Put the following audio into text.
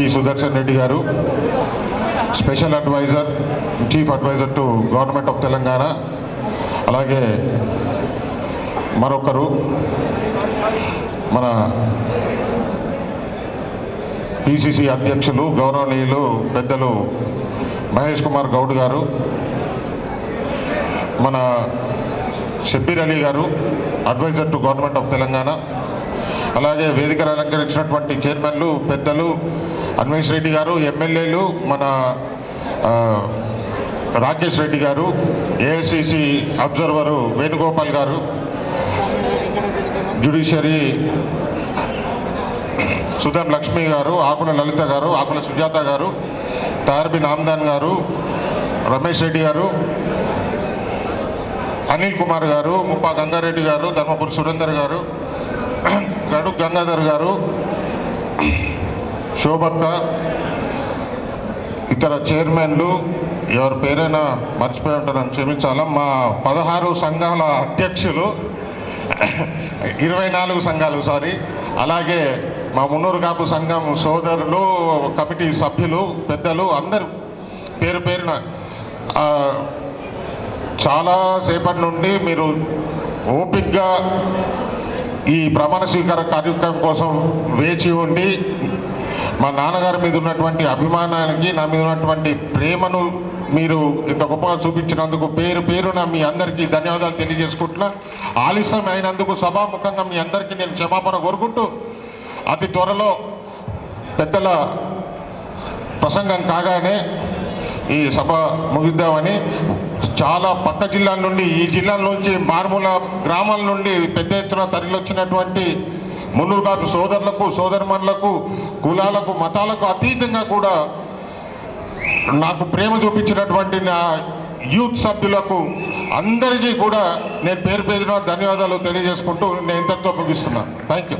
P Sudarshan Reddy గారు special adviser chief adviser to government of Telangana అలాగే మరొకరు మన పిసిసి అధ్యక్షులు గౌరవనీయులు పెద్దలు మహేష్ కుమార్ గౌడ్ గారు మన షబ్బీర్ అలీ గారు adviser to government of Telangana అలాగే వేదికను అలంకరించినటువంటి చైర్మన్లు పెద్దలు అన్వేష్ రెడ్డి గారు ఎమ్మెల్యేలు మన రాకేష్ రెడ్డి గారు ఏఐసిసి అబ్జర్వరు వేణుగోపాల్ గారు జ్యుడిషియరీ సుధం లక్ష్మి గారు ఆకుల లలిత గారు ఆకుల సుజాత గారు తార్బి నామ్దాన్ గారు రమేష్ రెడ్డి గారు అనిల్ కుమార్ గారు ముప్పా గంగారెడ్డి గారు ధర్మపురి సురేందర్ గారు గడు గంగాధర్ గారు శోభక్క ఇతర చైర్మన్లు ఎవరి పేరైనా మర్చిపోయి ఉంటారని క్షమించాలా మా పదహారు సంఘాల అధ్యక్షులు ఇరవై నాలుగు సంఘాలు సారీ. అలాగే మా మున్నూరు కాపు సంఘం సోదరులు కమిటీ సభ్యులు పెద్దలు అందరూ పేరు పేరున చాలాసేపటి చాలా సేపటి నుండి మీరు ఓపిక్గా ఈ ప్రమాణ స్వీకార కార్యక్రమం కోసం వేచి ఉండి మా నాన్నగారి మీద ఉన్నటువంటి అభిమానానికి నా మీద ఉన్నటువంటి ప్రేమను మీరు ఇంత గొప్పగా చూపించినందుకు పేరు పేరున మీ అందరికీ ధన్యవాదాలు తెలియజేసుకుంటున్నా. ఆలస్యం అయినందుకు సభాముఖంగా మీ అందరికీ నేను క్షమాపణ కోరుకుంటూ అతి త్వరలో పెద్దల ప్రసంగం కాగానే ఈ సభ ముగిద్దామని చాలా పక్క జిల్లాల నుండి ఈ జిల్లాల నుంచి మారుమూల గ్రామాల నుండి పెద్ద ఎత్తున తరలివచ్చినటువంటి మున్నూరు కాపు సోదరులకు సోదరుమణులకు కులాలకు మతాలకు అతీతంగా కూడా నాకు ప్రేమ చూపించినటువంటి నా యూత్ సభ్యులకు అందరికీ కూడా నేను పేరు పేరున ధన్యవాదాలు తెలియజేసుకుంటూ నేను ఇంతటితో ముగిస్తున్నాను. Thank you